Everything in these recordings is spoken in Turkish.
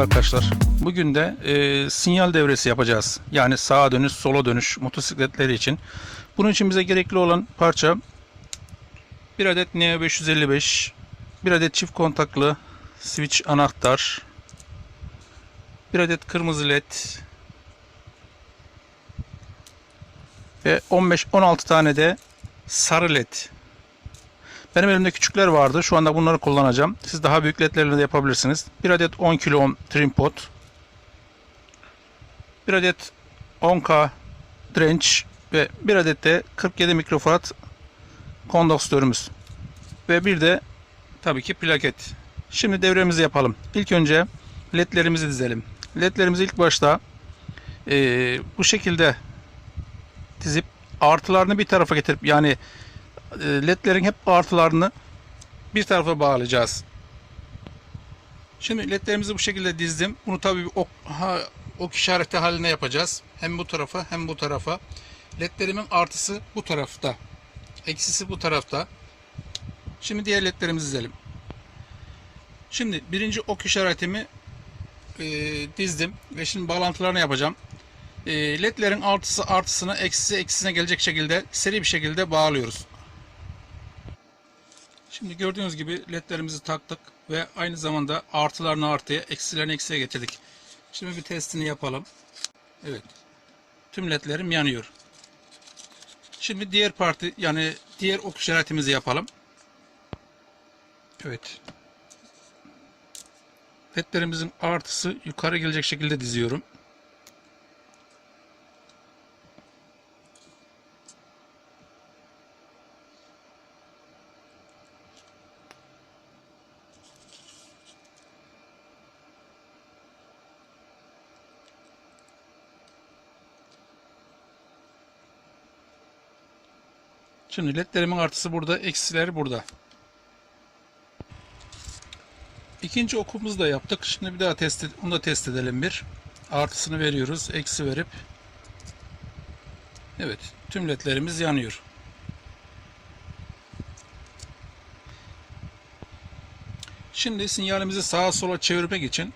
Merhaba arkadaşlar. Bugün de e, sinyal devresi yapacağız. Yani sağa dönüş, sola dönüş motosikletleri için. Bunun için bize gerekli olan parça bir adet Neo 555, bir adet çift kontaklı switch anahtar, bir adet kırmızı led ve 15-16 tane de sarı led. Benim elimde küçükler vardı. Şu anda bunları kullanacağım. Siz daha büyük ledlerle de yapabilirsiniz. Bir adet 10 kilo ohm trim pot. Bir adet 10K direnç ve bir adet de 47 mikrofarad kondansatörümüz. Ve bir de tabii ki plaket. Şimdi devremizi yapalım. İlk önce ledlerimizi dizelim. Ledlerimizi ilk başta eee, bu şekilde dizip artılarını bir tarafa getirip yani e, ledlerin hep artılarını bir tarafa bağlayacağız. Şimdi ledlerimizi bu şekilde dizdim. Bunu tabii ok, ha, ok işareti haline yapacağız. Hem bu tarafa hem bu tarafa. Ledlerimin artısı bu tarafta. Eksisi bu tarafta. Şimdi diğer ledlerimizi dizelim. Şimdi birinci ok işaretimi e, dizdim ve şimdi bağlantılarını yapacağım. E, ledlerin artısı artısına eksisi eksisine gelecek şekilde seri bir şekilde bağlıyoruz. Şimdi gördüğünüz gibi ledlerimizi taktık ve aynı zamanda artılarını artıya, eksilerini eksiye getirdik. Şimdi bir testini yapalım. Evet. Tüm ledlerim yanıyor. Şimdi diğer parti yani diğer ok işaretimizi yapalım. Evet. Ledlerimizin artısı yukarı gelecek şekilde diziyorum. Şimdi ledlerimin artısı burada, eksileri burada. İkinci okumuzu da yaptık. Şimdi bir daha test onu da test edelim bir. Artısını veriyoruz, eksi verip. Evet, tüm ledlerimiz yanıyor. Şimdi sinyalimizi sağa sola çevirmek için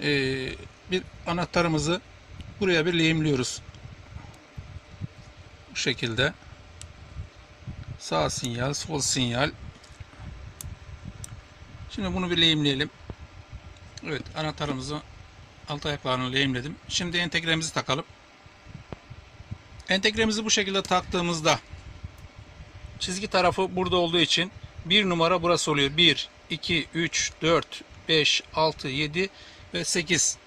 eee, bir anahtarımızı buraya bir lehimliyoruz. Bu şekilde sağ sinyal, sol sinyal. Şimdi bunu bir lehimleyelim. Evet, anahtarımızı alt ayaklarını lehimledim. Şimdi entegremizi takalım. Entegremizi bu şekilde taktığımızda çizgi tarafı burada olduğu için bir numara burası oluyor. 1, 2, 3, 4, 5, 6, 7 ve 8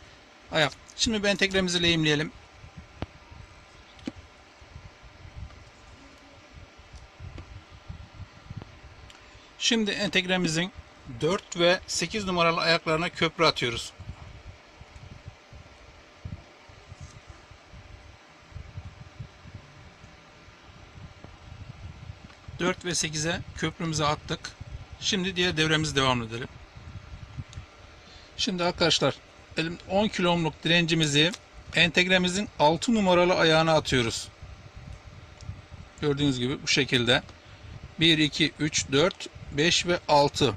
ayak. Şimdi bir entegremizi lehimleyelim. Şimdi entegremizin 4 ve 8 numaralı ayaklarına köprü atıyoruz. Dört ve 8'e köprümüzü attık. Şimdi diğer devremizi devam edelim. Şimdi arkadaşlar elim 10 kilo ohmluk direncimizi entegremizin 6 numaralı ayağına atıyoruz. Gördüğünüz gibi bu şekilde. 1, 2, 3, 4, 5 ve 6.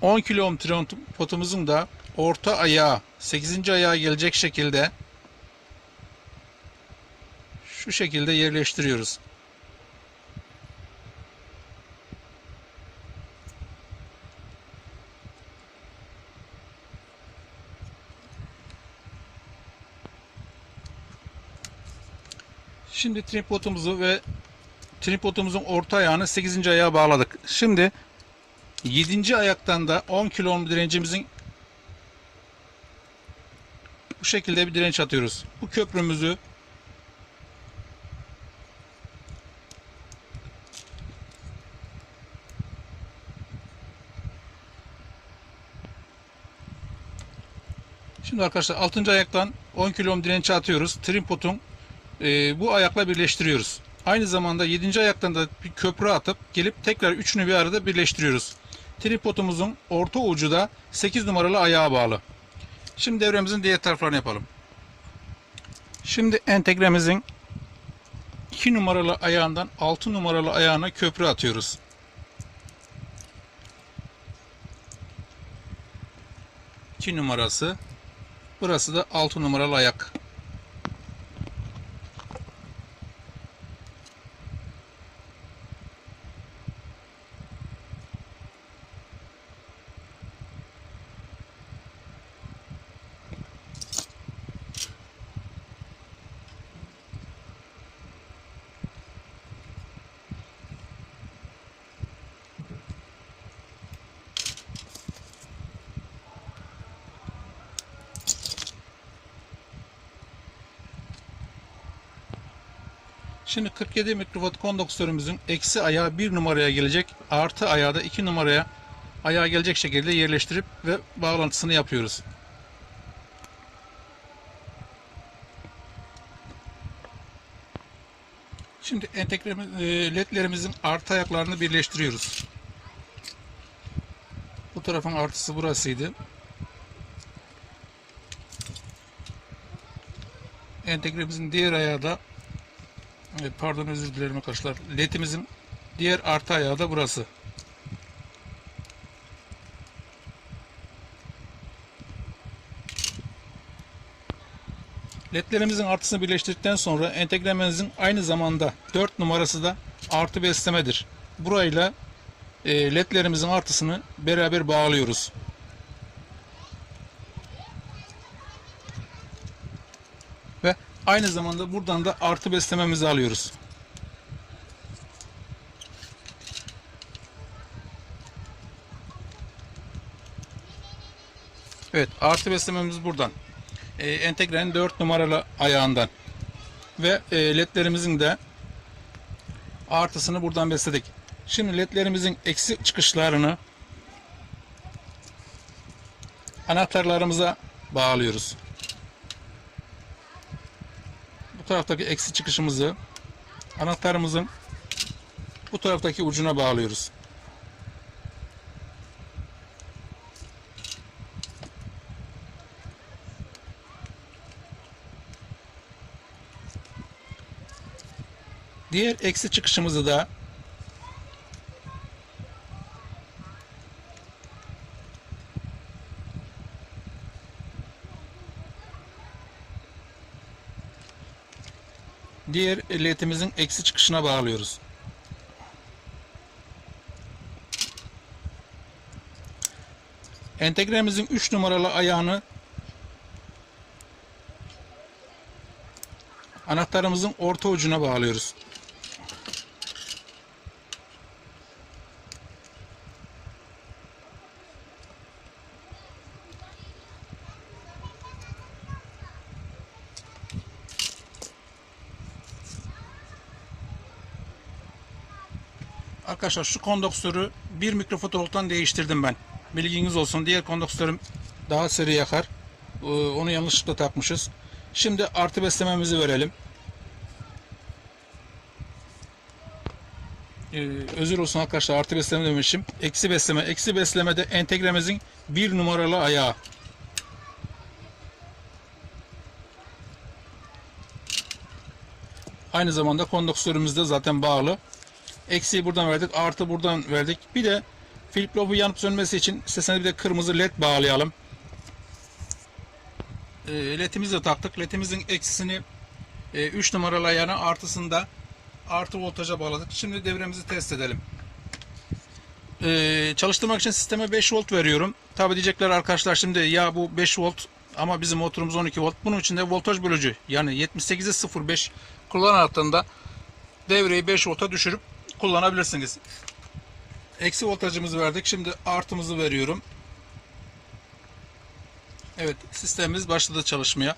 10 kilo ohm tron potumuzun da orta ayağı 8. ayağa gelecek şekilde şu şekilde yerleştiriyoruz. Şimdi tripodumuzu ve tripodumuzun orta ayağını 8. ayağa bağladık. Şimdi 7. ayaktan da 10 kilo ohm direncimizin bu şekilde bir direnç atıyoruz. Bu köprümüzü Şimdi arkadaşlar 6. ayaktan 10 kilo ohm direnci atıyoruz. Trimpotun e, bu ayakla birleştiriyoruz. Aynı zamanda 7. ayaktan da bir köprü atıp gelip tekrar üçünü bir arada birleştiriyoruz. Tripodumuzun orta ucu da 8 numaralı ayağa bağlı. Şimdi devremizin diğer taraflarını yapalım. Şimdi entegremizin 2 numaralı ayağından 6 numaralı ayağına köprü atıyoruz. 2 numarası. Burası da 6 numaralı ayak. Şimdi 47 mikrowatt kondansatörümüzün eksi ayağı 1 numaraya gelecek. Artı ayağı da 2 numaraya ayağa gelecek şekilde yerleştirip ve bağlantısını yapıyoruz. Şimdi e, ledlerimizin artı ayaklarını birleştiriyoruz. Bu tarafın artısı burasıydı. Entegremizin diğer ayağı da Pardon özür dilerim arkadaşlar. LED'imizin diğer artı ayağı da burası. LED'lerimizin artısını birleştirdikten sonra entegrememizin aynı zamanda 4 numarası da artı beslemedir. Burayla e, LED'lerimizin artısını beraber bağlıyoruz. Ve aynı zamanda buradan da artı beslememizi alıyoruz. Evet artı beslememiz buradan. Ee, entegrenin 4 numaralı ayağından. Ve e, ledlerimizin de artısını buradan besledik. Şimdi ledlerimizin eksi çıkışlarını anahtarlarımıza bağlıyoruz. Bu taraftaki eksi çıkışımızı anahtarımızın bu taraftaki ucuna bağlıyoruz. Diğer eksi çıkışımızı da diğer ledimizin eksi çıkışına bağlıyoruz. Entegremizin 3 numaralı ayağını anahtarımızın orta ucuna bağlıyoruz. Arkadaşlar şu kondansatörü bir mikrofotovolttan değiştirdim ben. Bilginiz olsun. Diğer kondansatörüm daha seri yakar. Ee, Onu yanlışlıkla takmışız. Şimdi artı beslememizi verelim. Ee, özür olsun arkadaşlar artı besleme demişim. Eksi besleme. Eksi beslemede entegremizin bir numaralı ayağı. Aynı zamanda kondansatörümüz de zaten bağlı. Eksiği buradan verdik. Artı buradan verdik. Bir de flip flop'u yanıp sönmesi için isterseniz bir de kırmızı led bağlayalım. E, ledimizi de taktık. Ledimizin eksisini 3 numaralı ayağına artısında artı voltaja bağladık. Şimdi devremizi test edelim. E, çalıştırmak için sisteme 5 volt veriyorum. Tabi diyecekler arkadaşlar şimdi ya bu 5 volt ama bizim motorumuz 12 volt. Bunun için de voltaj bölücü yani 78'e 0.5 kullanarak devreyi 5 volta düşürüp kullanabilirsiniz. Eksi voltajımızı verdik. Şimdi artımızı veriyorum. Evet sistemimiz başladı çalışmaya.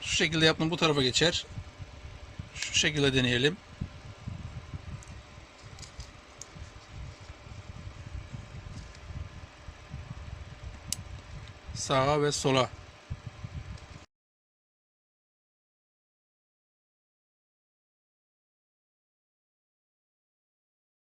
Şu şekilde yaptım bu tarafa geçer. Şu şekilde deneyelim. Sağa ve sola